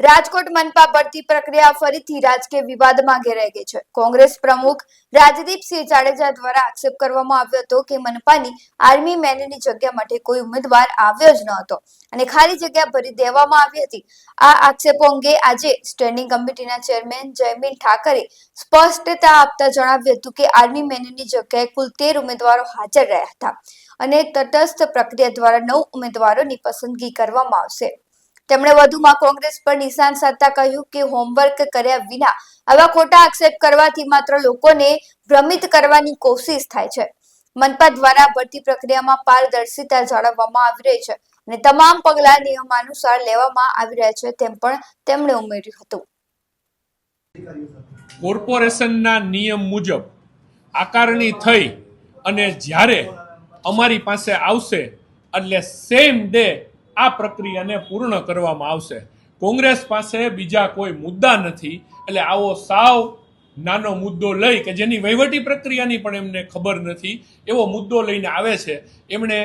રાજકોટ મનપા ભરતી પ્રક્રિયા ફરીથી રાજકીય વિવાદમાં ઘેરાઈ ગઈ છે. કોંગ્રેસ પ્રમુખ રાજદીપસિંહ જાડેજા દ્વારા આક્ષેપ કરવામાં આવ્યો હતો કે મનપાની આર્મી મેનની જગ્યા માટે કોઈ ઉમેદવાર આવ્યો જ ન હતો અને ખાલી જગ્યા ભરી દેવામાં આવી હતી. આ આક્ષેપો અંગે આજે સ્ટેન્ડિંગ કમિટીના ચેરમેન જયમીન ઠાકરે સ્પષ્ટતા આપતા જણાવ્યું હતું કે આર્મી મેનની જગ્યાએ કુલ તેર ઉમેદવારો હાજર રહ્યા હતા અને તટસ્થ પ્રક્રિયા દ્વારા નવ ઉમેદવારોની પસંદગી કરવામાં આવશે. તેમણે વધુમાં કોંગ્રેસ પર નિશાન સાધતા કહ્યું કે હોમવર્ક કર્યા વિના આવા ખોટા આક્ષેપ કરવાથી માત્ર લોકોને ભ્રમિત કરવાની કોશિશ થાય છે. મનપા દ્વારા ભરતી પ્રક્રિયામાં પારદર્શિતા જાળવવામાં આવી રહી છે અને તમામ પગલાં નિયમાનુસાર લેવામાં આવી રહ્યા છે તેમ પણ તેમણે ઉમેર્યું હતું. કોર્પોરેશનના નિયમ મુજબ આકારણી થઈ અને જ્યારે અમારી પાસે આવશે એટલે સેમ ડે આ પ્રક્રિયાને પૂર્ણ કરવામાં આવશે. કોંગ્રેસ પાસે બીજા કોઈ મુદ્દા નથી. એટલે આવો સાવ નાનો મુદ્દો લઈ કે જેની વહીવટી પ્રક્રિયાની પણ એમને ખબર નથી, એવો મુદ્દો લઈને આવે છે. એમણે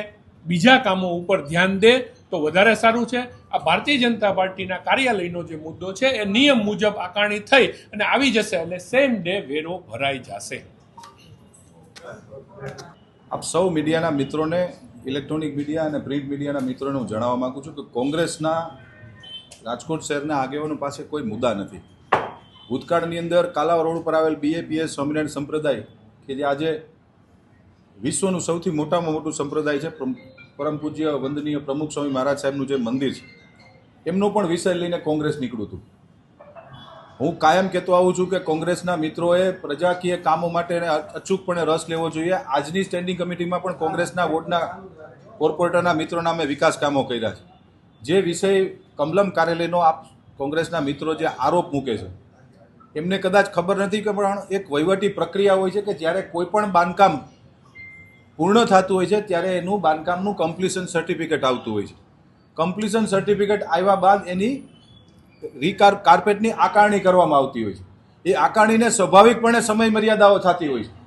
બીજા કામો ઉપર ધ્યાન દે તો વધારે સારું છે. આ ભારતીય જનતા પાર્ટીના કાર્યાલયનો જે મુદ્દો છે, એ નિયમ મુજબ આકારણી થઈ અને આવી જશે એટલે સેમ ડે વેરો ભરાઈ જશે. આપ સૌ મીડિયાના મિત્રોને ઇલેક્ટ્રોનિક મીડિયા અને પ્રિન્ટ મીડિયાના મિત્રોને હું જણાવવા માગું છું કે કોંગ્રેસના રાજકોટ શહેરના આગેવાનો પાસે કોઈ મુદ્દા નથી. ભૂતકાળની અંદર કાલાવ રોડ ઉપર આવેલ બીએપીએસ સ્વામિનારાયણ સંપ્રદાય, કે જે આજે વિશ્વનું સૌથી મોટામાં મોટું સંપ્રદાય છે પ્રમ- પૂજ્ય વંદનીય પ્રમુખ સ્વામી મહારાજ સાહેબનું જે મંદિર છે, એમનો પણ વિષય લઈને કોંગ્રેસ નીકળ્યું હતું. હું કાયમ કહેતો આવું છું કે કોંગ્રેસના મિત્રોએ પ્રજાકીય કામો માટે અચૂકપણે રસ લેવો જોઈએ. આજની સ્ટેન્ડિંગ કમિટીમાં પણ કોંગ્રેસના વોર્ડના કોર્પોરેટરના મિત્રોના અમે વિકાસ કામો કર્યા છે. જે વિષય કમલમ કાર્યાલયનો આપ કોંગ્રેસના મિત્રો જે આરોપ મૂકે છે, એમને કદાચ ખબર નથી કે પણ એક વહીવટી પ્રક્રિયા હોય છે કે જ્યારે કોઈ પણ બાંધકામ પૂર્ણ થતું હોય છે, ત્યારે એનું બાંધકામનું કમ્પ્લીશન સર્ટિફિકેટ આવતું હોય છે. કમ્પ્લીશન સર્ટિફિકેટ આવ્યા બાદ એની રીકાર, કાર્પેટની આકારણી કરવામાં આવતી હોય છે. એ આકારણીને સ્વાભાવિકપણે સમય મર્યાદાઓ થતી હોય છે.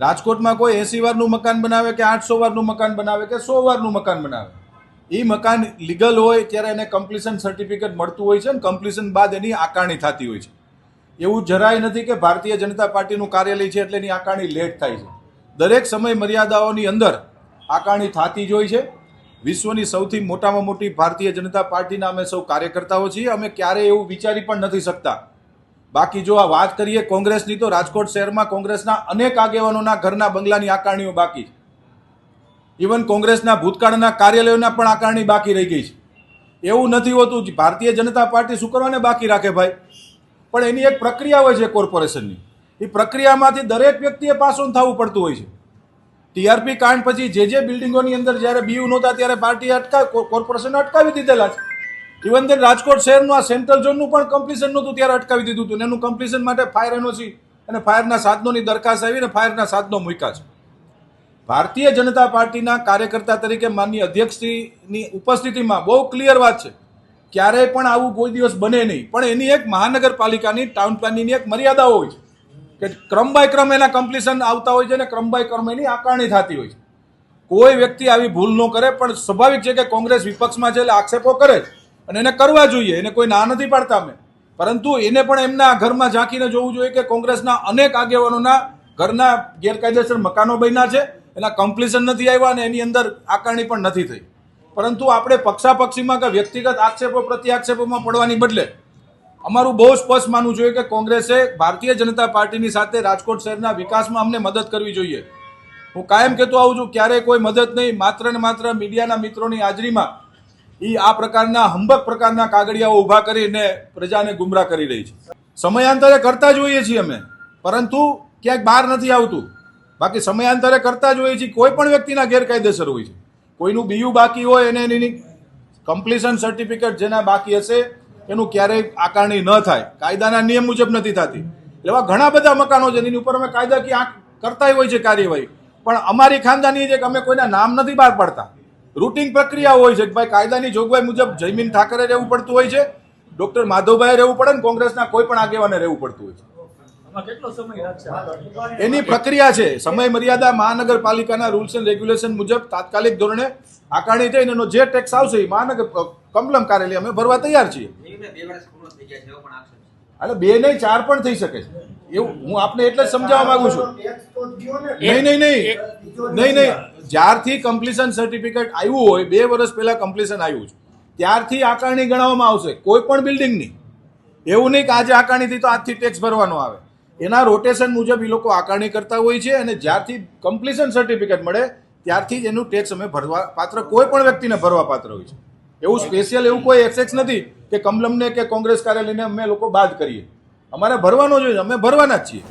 રાજકોટમાં કોઈ એસી વારનું મકાન બનાવે કે આઠસો વારનું મકાન બનાવે કે સો વારનું મકાન બનાવે? એ મકાન લીગલ હોય ત્યારે એને કમ્પ્લીશન સર્ટિફિકેટ મળતું હોય છે અને કમ્પ્લીશન બાદ એની આકારણી થતી હોય છે. એવું જરાય નથી કે ભારતીય જનતા પાર્ટીનું કાર્યાલય છે એટલે એની આકારણી લેટ થાય છે. દરેક સમય મર્યાદાઓની અંદર આકારણી થતી જ હોય છે. વિશ્વની સૌથી મોટામાં મોટી ભારતીય જનતા પાર્ટીના અમે સૌ કાર્યકર્તાઓ છીએ. અમે ક્યારેય એવું વિચારી પણ નથી શકતા. બાકી જો આ વાત કરીએ, કોંગ્રેસની તો રાજકોટ શહેરમાં કોંગ્રેસના અનેક આગેવાનોના ઘરના બંગલાની આકારણીઓ બાકી ઇવન કોંગ્રેસના ભૂતકાળના કાર્યાલયોના પણ આકારણી બાકી રહી ગઈ છે. એવું નથી હોતું ભારતીય જનતા પાર્ટી શું કરવાને બાકી રાખે ભાઈ. પણ એની એક પ્રક્રિયા હોય છે કોર્પોરેશનની. એ પ્રક્રિયામાંથી દરેક વ્યક્તિએ પાસ ઓન થવું પડતું હોય છે. ટીઆરપી કાંડ પછી જે જે બિલ્ડિંગોની અંદર જ્યારે બીયુ નહોતા ત્યારે પાર્ટી અટકા કોર્પોરેશન અટકાવી દીધેલા છે. ઇવન દેન રાજકોટ શહેરનું આ સેન્ટ્રલ ઝોનનું પણ કમ્પ્લીશન નહોતું ત્યારે અટકાવી દીધું હતું. એનું કમ્પ્લીશન માટે ફાયર એનઓસી અને ફાયરના સાધનોની દરખાસ્ત આવીને ફાયરના સાધનો મૂક્યા છે. ભારતીય જનતા પાર્ટીના કાર્યકર્તા તરીકે માનનીય અધ્યક્ષશ્રીની ઉપસ્થિતિમાં બહુ ક્લિયર વાત છે. ક્યારેય પણ આવું કોઈ દિવસ બને નહીં. પણ એની એક મહાનગરપાલિકાની ટાઉન પ્લાનિંગની એક મર્યાદાઓ હોય છે. કે ક્રમ બાય ક્રમ એના કમ્પ્લીશન આવતા હોય છે અને ક્રમ બાય ક્રમ એની આકારણી થતી હોય છે. કોઈ વ્યક્તિ આવી ભૂલ ન કરે, પણ સ્વાભાવિક છે કે કોંગ્રેસ વિપક્ષમાં છે એટલે આક્ષેપો કરે જ અને એને કરવા જોઈએ. એને કોઈ ના નથી પાડતા અમે. પરંતુ એને પણ એમના ઘરમાં ઝાંકીને જોવું જોઈએ કે કોંગ્રેસના અનેક આગેવાનોના ઘરના ગેરકાયદેસર મકાનો બન્યા છે, એના કમ્પ્લીશન નથી આવ્યા અને એની અંદર આકારણી પણ નથી થઈ. પરંતુ આપણે પક્ષાપક્ષીમાં કે વ્યક્તિગત આક્ષેપો પ્રત્યે આક્ષેપોમાં પડવાની બદલે અમારું બહુ સ્પષ્ટ માનવું જોઈએ કે કોંગ્રેસે ભારતીય જનતા પાર્ટીની સાથે રાજકોટ શહેરના વિકાસમાં અમને મદદ કરવી જોઈએ. હું કાયમ કહેતો આવું છું, ક્યારેય કોઈ મદદ નહીં, માત્ર ને માત્ર મીડિયાના મિત્રોની હાજરીમાં એ આ પ્રકારના હંબક પ્રકારના કાગળિયાઓ ઊભા કરીને પ્રજાને ગુમરાહ કરી રહી છે. સમયાંતરે કરતા જ હોઈએ છીએ અમે, પરંતુ ક્યાંક બહાર નથી આવતું. બાકી સમયાંતરે કરતા જ હોઈએ છીએ, કોઈ પણ વ્યક્તિના ગેરકાયદેસર હોય છે. કોઈનું બીયું બાકી હોય એને એની કમ્પ્લીશન સર્ટિફિકેટ જેના બાકી હશે એનું ક્યારેય આકારણી ન થાય. કાયદાના નિયમ મુજબ નથી થતી. એવા ઘણા બધા મકાનો છે એની ઉપર અમે કાયદાકીય આંખ કરતા હોય છે કાર્યવાહી. પણ અમારી ખાનદાની છે કે અમે કોઈના નામ નથી બહાર પાડતા. રૂટિંગ પ્રક્રિયા હોય છે કે ભાઈ કાયદાની જોગવાઈ મુજબ જયમીન ઠાકરે રહેવું પડતું હોય છે ડોક્ટર માધવભાઈ રહેવું પડે ને કોંગ્રેસના કોઈ પણ આગેવાને રહેવું પડતું હોય છે. એની પ્રક્રિયા છે સમય મર્યાદા મહાનગરપાલિકાના રૂલ્સ એન્ડ રેગ્યુલેશન મુજબ તાત્કાલિક ધોરણે આકારણી થઈને એનો જે ટેક્સ આવશે એ મહાનગર કમલમ કાર્યાલય અમે ભરવા તૈયાર છીએ. બે વર્ષ પૂર્ણ થઈ ગયા છે એવો પણ આક્ષેપ છે. એટલે બે નહીં ચાર પણ થઈ શકે છે. એવું હું આપને એટલે જ સમજાવવા માંગુ છું. નહીં નહીં નહીં. નહીં નહીં. જ્યારથી કમ્પ્લીશન સર્ટિફિકેટ આવ્યું હોય બે વર્ષ પહેલા કમ્પ્લીશન આવ્યું છે. ત્યારથી આકારણી ગણવામાં આવશે કોઈ પણ બિલ્ડિંગની એવું નહીં કે આજે આકારણીથી તો આજથી ટેક્સ ભરવાનો આવે. એના રોટેશન મુજબ એ લોકો આકારણી કરતા હોય છે અને જ્યારથી કમ્પ્લીશન સર્ટિફિકેટ મળે ત્યારથી જ એનું ટેક્સ અમે ભરવા પાત્ર કોઈ પણ વ્યક્તિને ભરવા પાત્ર હોય છે. એવું સ્પેશિયલ એવું કોઈ એક્સેસ નથી. કે કમલમને કે કોંગ્રેસ કાર્યાલયને અમે લોકો બાદ કરીએ. અમારે ભરવાનો જોઈએ, અમે ભરવાના જ છીએ.